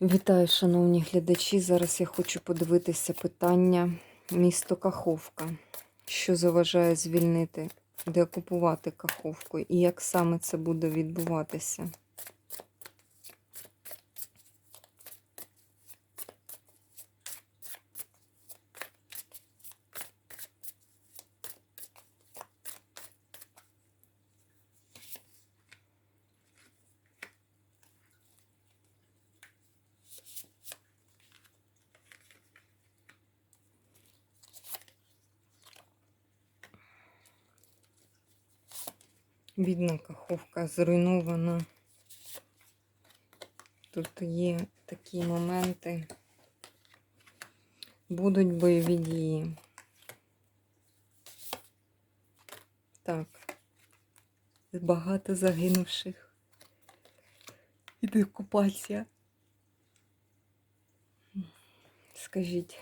Вітаю, шановні глядачі. Зараз я хочу подивитися питання місто Каховка. Що заважає звільнити, деокупувати Каховку і як саме це буде відбуватися? Бідна Каховка зруйнована. Тут є такі моменти. Будуть бойові дії. Так. Багато загинувших. І деокупація. Скажіть.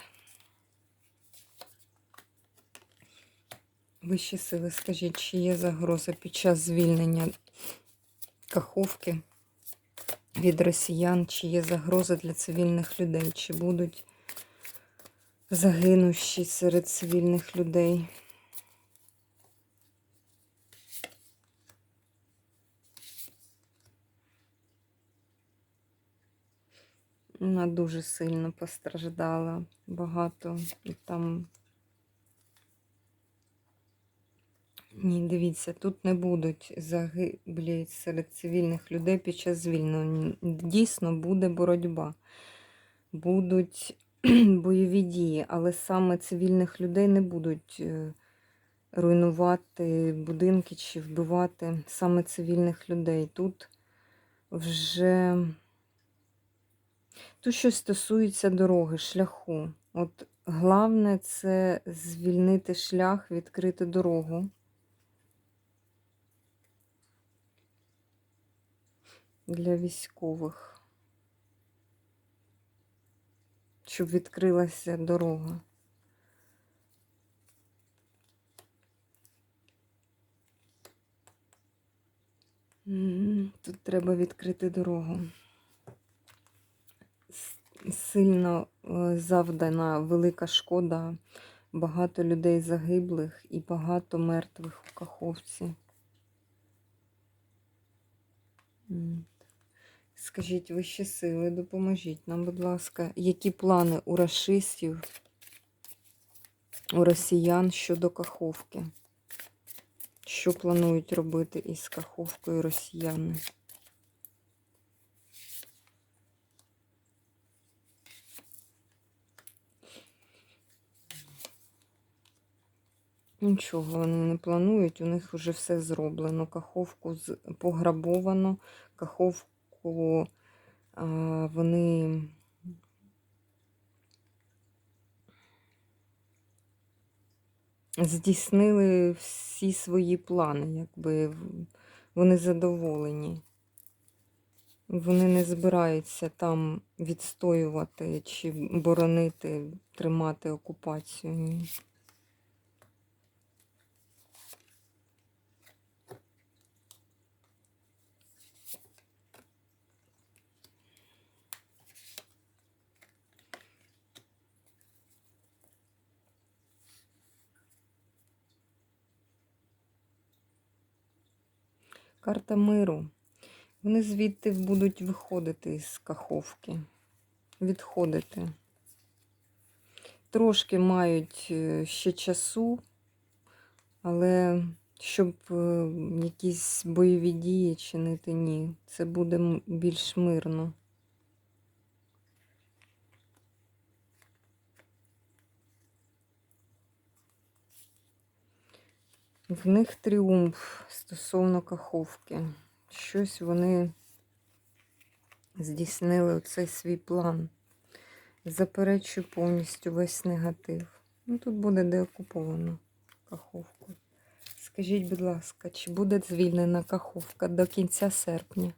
Вищі сили, скажіть, чи є загроза під час звільнення Каховки від росіян, чи є загроза для цивільних людей, чи будуть загинувші серед цивільних людей? Вона дуже сильно постраждала, багато і там Ні, дивіться, тут не будуть загиблі серед цивільних людей під час звільнення. Дійсно буде боротьба, будуть бойові дії, але саме цивільних людей не будуть е, руйнувати будинки чи вбивати саме цивільних людей. Тут вже тут щось стосується дороги, шляху. От головне це звільнити шлях, відкрити дорогу. Для військових, щоб відкрилася дорога. Тут треба відкрити дорогу. Сильно е, завдана велика шкода, багато людей загиблих і багато мертвих у Каховці. Скажіть вищі сили, допоможіть нам, будь ласка, які плани у расистів, у росіян щодо Каховки? Що планують робити із Каховкою росіяни? Нічого вони не планують, у них вже все зроблено. Каховку пограбовано, каховку року вони здійснили всі свої плани, якби вони задоволені. Вони не збираються там відстоювати чи боронити, тримати окупацію. Карта миру. Вони звідти будуть виходити з каховки. Відходити. Трошки мають е, ще часу, але щоб е, якісь бойові дії чинити, ні. Це буде більш мирно. В них тріумф стосовно каховки. Щось вони здійснили оцей свій план. Заперечую повністю весь негатив. Ну, Тут буде деокуповано каховку. Скажіть, будь ласка, чи буде звільнена каховка до кінця серпня?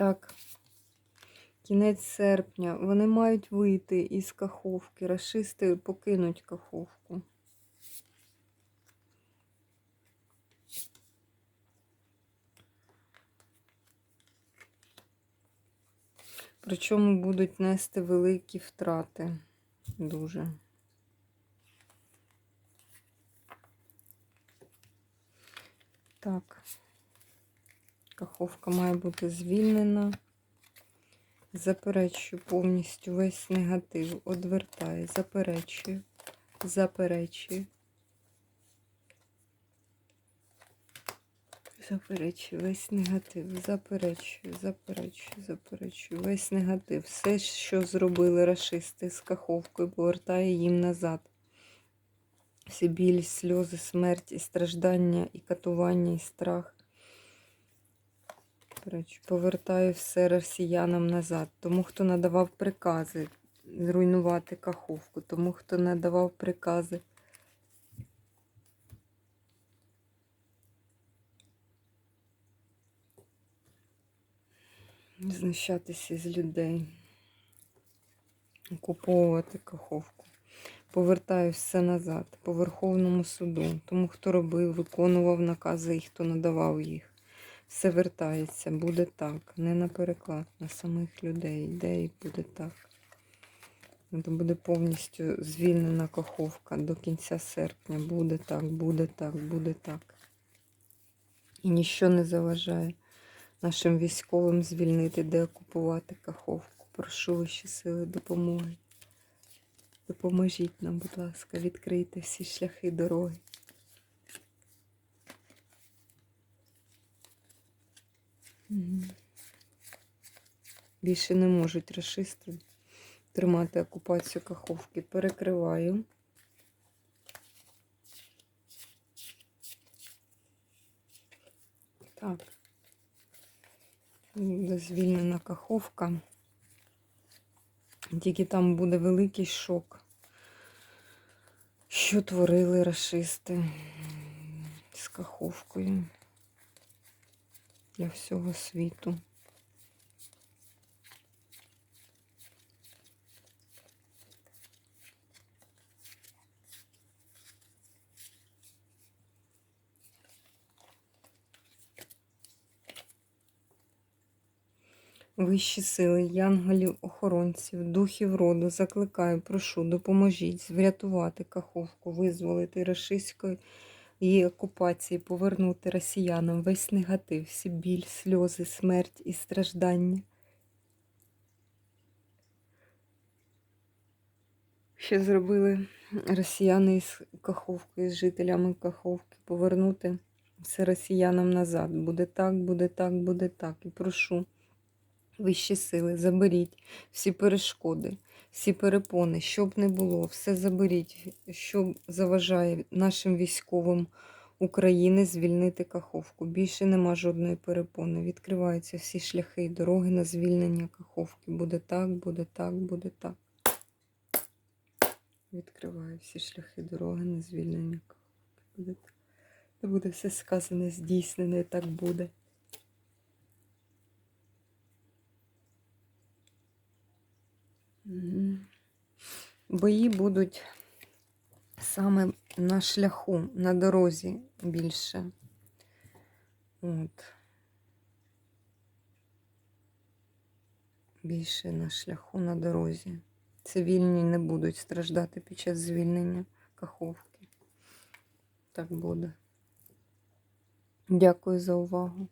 Так, кінець серпня. Вони мають вийти із каховки. Рашисти покинуть каховку. Причому будуть нести великі втрати дуже. Так. Каховка має бути звільнена. Заперечую повністю весь негатив. Одвертаю, заперечую, заперечую. Заперечую весь негатив, заперечую, заперечую, заперечую. Весь негатив. Все, що зробили рашисти з каховкою, повертаю їм назад. Всі біль, сльози, смерть, і страждання, і катування, і страх. Заперечую. Повертаю все росіянам назад. Тому, хто надавав прикази зруйнувати каховку, тому, хто надавав прикази знущатися з людей, окуповувати каховку. Повертаю все назад по Верховному суду. Тому хто робив, виконував накази і хто надавав їх. Все вертається, буде так. Не на переклад, на самих людей. Йде і буде так. Це буде повністю звільнена каховка до кінця серпня. Буде так, буде так, буде так. І ніщо не заважає нашим військовим звільнити, де окупувати Каховку. Прошу ваші сили допомоги. Допоможіть нам, будь ласка, відкрийте всі шляхи дороги. Більше не можуть расисти тримати окупацію Каховки. Перекриваю. Так. Звільнена каховка. Тільки там буде великий шок, що творили расисти з каховкою для всього світу. Вищі сили, янголів, охоронців, духів роду, закликаю, прошу, допоможіть врятувати Каховку, визволити рашистської її окупації, повернути росіянам весь негатив, всі біль, сльози, смерть і страждання. Що зробили росіяни із Каховкою, з жителями Каховки, повернути все росіянам назад. Буде так, буде так, буде так. І прошу. Вищі сили, заберіть всі перешкоди, всі перепони, що б не було, все заберіть, що заважає нашим військовим України звільнити Каховку. Більше нема жодної перепони. Відкриваються всі шляхи і дороги на звільнення Каховки. Буде так, буде так, буде так. Відкриваю всі шляхи дороги на звільнення Каховки. Буде. Буде все сказане, здійснене, так буде. Бої будуть саме на шляху, на дорозі більше. От. Більше на шляху, на дорозі. Цивільні не будуть страждати під час звільнення Каховки. Так буде. Дякую за увагу.